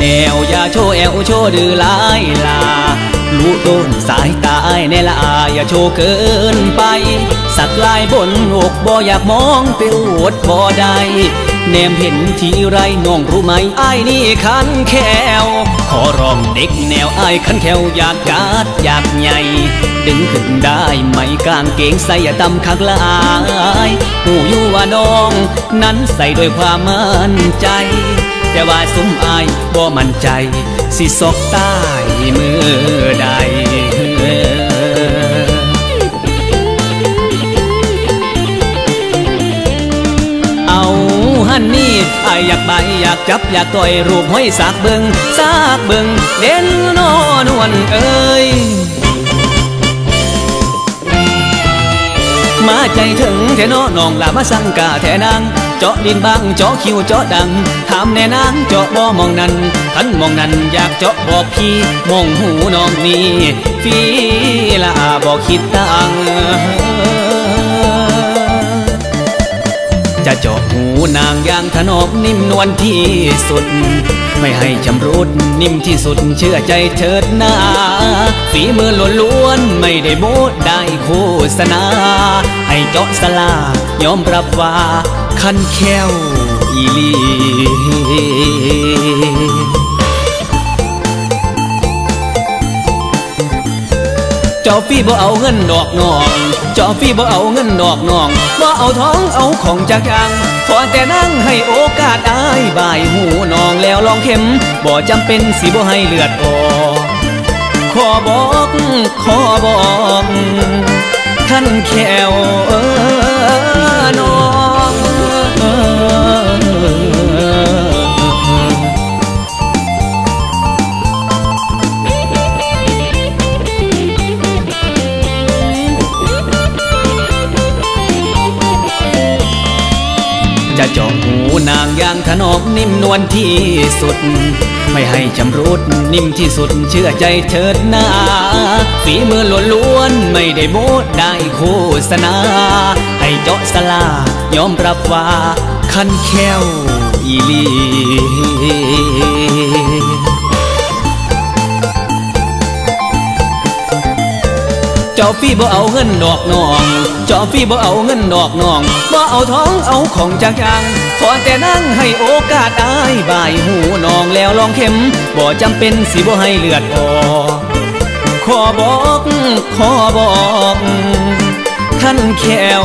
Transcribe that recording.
แนว อย่าโชว์แอวโชว์ดือลายลารู้ต้นสายตายในละอาอย่าโชว์เกินไป สักลายบนอกบ่อยากมองไปอวดบ่ได้แนมเห็นทีไรน้องรู้ไหมไอ้นี่คันแควขอร้องเด็กแนวไอ้คันแควอยากจัดอยากใหญ่ ดึงขึ้นได้ไหมกางเกงใส่อย่าตำคักละอายหูอยู่ว่าน้อง นั้นใส่ด้วยความมั่นใจ แต่ว่าสุมอายบ่มั่นใจ สิซอกใต้มือใดเอาหันนี่อายอยากใบอยากจับอยากต่อยรูปห้อยสากเบิงสากเบิงเด่นนอนวลเอ้ย ใจถึงแทนอน้องลามาสั่งกาแทนางเจาะดินบางเจาะคิวเจาะดังถามแน่นางเจาะบ่มองนั้นทันมองนั้นอยากเจาะบอกพี่มองหูน้องนี่ฟีละบอกคิดตังจะเจาะหูนางอย่างถนอมนิ่มนวลที่สุด ไม่ให้ชำรุดนิ่มที่สุดเชื่อใจเถิดนาฝีมือล้วนๆไม่ได้โม้ได้โฆษณาให้เจาะสลายอมรับว่าคันแค้วอีหลีจอฟี่บ่เอาเงินดอกนองจอฟี่บ่เอาเงินดอกนองบ่เอาท้องเอาของจากยัง ขอแต่นั่งให้โอกาสอายบายหูนองแล้วลองเข็ม บ่จำเป็นสิบ่ให้เลือดออกขอบอกขอบอก ท่านแขวเออน จะจองหูนางอย่างถนอมนิ่มนวลที่สุด ไม่ให้ชำรุดนิ่มที่สุดเชื่อใจเถิดนาฝีมือล้วนๆไม่ได้โมดได้โฆษณา ให้เจาะสลายอมรับว่าคันแค้วอีหลี เจ้าฟี่บ่เอาเงินดอกน้องเจ้าฟี่บ่เอาเงินดอกน้องบ่เอาท้องเอาของจากยังขอแต่นั่งให้โอกาสอายบ่ายหูน้องแล้วลองเข็มบ่จำเป็นสิบ่ให้เลือดออกขอบอกขอบอกท่านแคว